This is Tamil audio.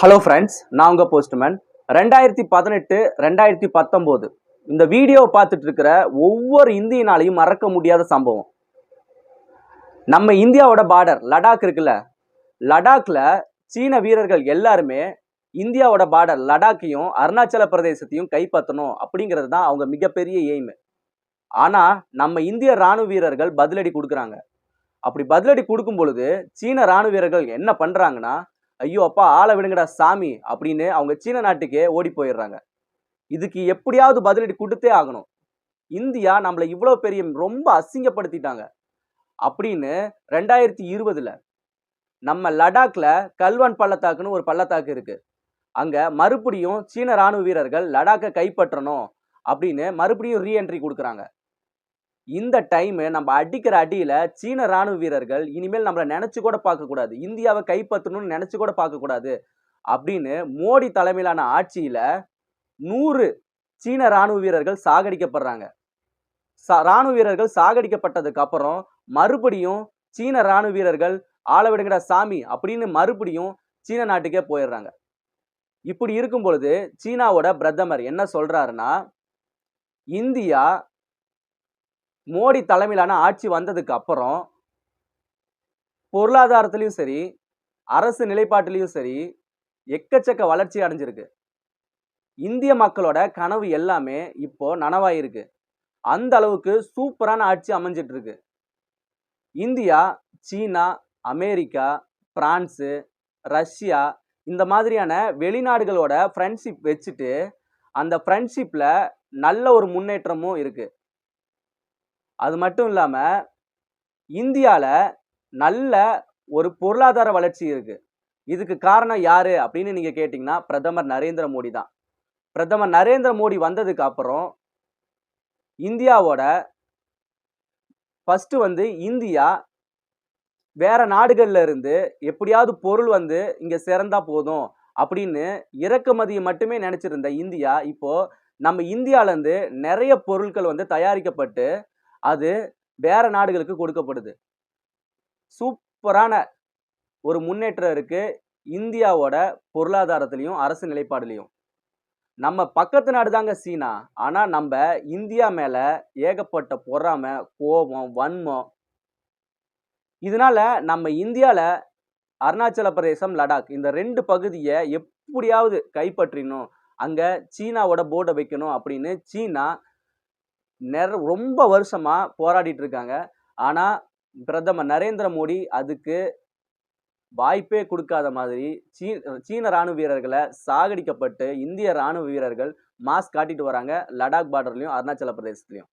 ஹலோ ஃப்ரெண்ட்ஸ் நான் உங்கள் போஸ்ட்மேன் ரெண்டாயிரத்தி பதினெட்டு ரெண்டாயிரத்தி பத்தொம்போது. இந்த வீடியோவை பார்த்துட்டு இருக்கிற ஒவ்வொரு இந்தியனாலையும் மறக்க முடியாத சம்பவம். நம்ம இந்தியாவோட பார்டர் லடாக் இருக்குல்ல? லடாக்ல சீன வீரர்கள் எல்லாருமே இந்தியாவோட பார்டர் லடாக்கையும் அருணாச்சல பிரதேசத்தையும் கைப்பற்றணும் அப்படிங்கிறது தான் அவங்க மிகப்பெரிய எய்மு ஆனால் நம்ம இந்திய ராணுவ வீரர்கள் பதிலடி கொடுக்குறாங்க. அப்படி பதிலடி கொடுக்கும் பொழுது சீன ராணுவ வீரர்கள் என்ன பண்ணுறாங்கன்னா ஐயோ அப்பா ஆளை விடுங்கடா சாமி அப்படின்னு அவங்க சீன நாட்டுக்கே ஓடி போயிடுறாங்க. இதுக்கு எப்படியாவது பதிலடி கொடுத்தே ஆகணும். இந்தியா நம்மளை இவ்வளோ பெரிய ரொம்ப அசிங்கப்படுத்திட்டாங்க. அப்படின்னு ரெண்டாயிரத்தி இருபதுல நம்ம லடாக்ல கல்வான் பள்ளத்தாக்குன்னு ஒரு பள்ளத்தாக்கு இருக்கு. அங்க மறுபடியும் சீன ராணுவ வீரர்கள் லடாக்கை கைப்பற்றணும் அப்படின்னு மறுபடியும் ரீஎன்ட்ரி கொடுக்குறாங்க. இந்த டைம் நம்ம அடிக்கிற அடியில் சீன ராணுவ வீரர்கள் இனிமேல் நம்மளை நினச்சி கூட பார்க்கக்கூடாது இந்தியாவை கைப்பற்றணும்னு நினச்சி கூட பார்க்கக்கூடாது அப்படின்னு மோடி தலைமையிலான ஆட்சியில் நூறு சீன ராணுவ வீரர்கள் சாகடிக்கப்படுறாங்க. சா- ராணுவ வீரர்கள் சாகடிக்கப்பட்டதுக்கு அப்புறம் மறுபடியும் சீன ராணுவ வீரர்கள் ஆளவிடுங்கடா சாமி அப்படின்னு மறுபடியும் சீன நாட்டுக்கே போயிடுறாங்க. இப்படி இருக்கும் பொழுது சீனாவோட பிரதமர் என்ன சொல்றாருன்னா இந்தியா மோடி தலைமையிலான ஆட்சி வந்ததுக்கு அப்புறம் பொருளாதாரத்திலையும் சரி அரசு நிலைப்பாட்டிலையும் சரி எக்கச்சக்க வளர்ச்சி அடைஞ்சிருக்கு. இந்திய மக்களோட கனவு எல்லாமே இப்போ நனவாயிருக்கு. அந்த அளவுக்கு சூப்பரான ஆட்சி அமைஞ்சிட்டு இருக்கு India China America France Russia இந்த மாதிரியான வெளிநாடுகளோட ஃப்ரெண்ட்ஷிப் வச்சுட்டு அந்த ஃப்ரெண்ட்ஷிப்பில் நல்ல ஒரு முன்னேற்றமும் இருக்குது அது மட்டும் இல்லாமல் இந்தியாவில் நல்ல ஒரு பொருளாதார வளர்ச்சி இருக்குது இதுக்கு காரணம் யாரு அப்படின்னு நீங்கள் கேட்டிங்கன்னா பிரதமர் நரேந்திர மோடி தான். பிரதமர் நரேந்திர மோடி வந்ததுக்கு அப்புறம் இந்தியாவோட ஃபஸ்ட்டு வந்து இந்தியா வேற நாடுகளில் இருந்து எப்படியாவது பொருள் வந்து இங்கே சிறந்தா போதும் அப்படின்னு இறக்குமதியை மட்டுமே நினச்சிருந்த இந்தியா இப்போ நம்ம இந்தியாவிலேருந்து நிறைய பொருட்கள் வந்து தயாரிக்கப்பட்டு அது வேற நாடுகளுக்கு கொடுக்கப்படுது. சூப்பரான ஒரு முன்னேற்றம் இருக்கு. இந்தியாவோட பொருளாதாரத்திலையும் அரசு நிலைப்பாடுலையும். நம்ம பக்கத்து நாடு தாங்க சீனா. ஆனால் நம்ம இந்தியா மேலே ஏகப்பட்ட பொறாமை கோபம் வன்மம். இதனால நம்ம இந்தியாவில் அருணாச்சல பிரதேசம் லடாக் இந்த ரெண்டு பகுதியை எப்படியாவது கைப்பற்றினோம் அங்கே சீனாவோட போர்டை வைக்கணும் அப்படின்னு சீனா நிற ரொம்ப வருஷமா போராடிட்டு இருக்காங்க ஆனால் பிரதமர் நரேந்திர மோடி அதுக்கு வாய்ப்பே கொடுக்காத மாதிரி சீ சீன ராணுவ வீரர்களை சாகடிக்கப்பட்டு இந்திய ராணுவ வீரர்கள் மாஸ்க் காட்டிட்டு வராங்க. லடாக் பார்டர்லையும் அருணாச்சல பிரதேசத்துலையும்.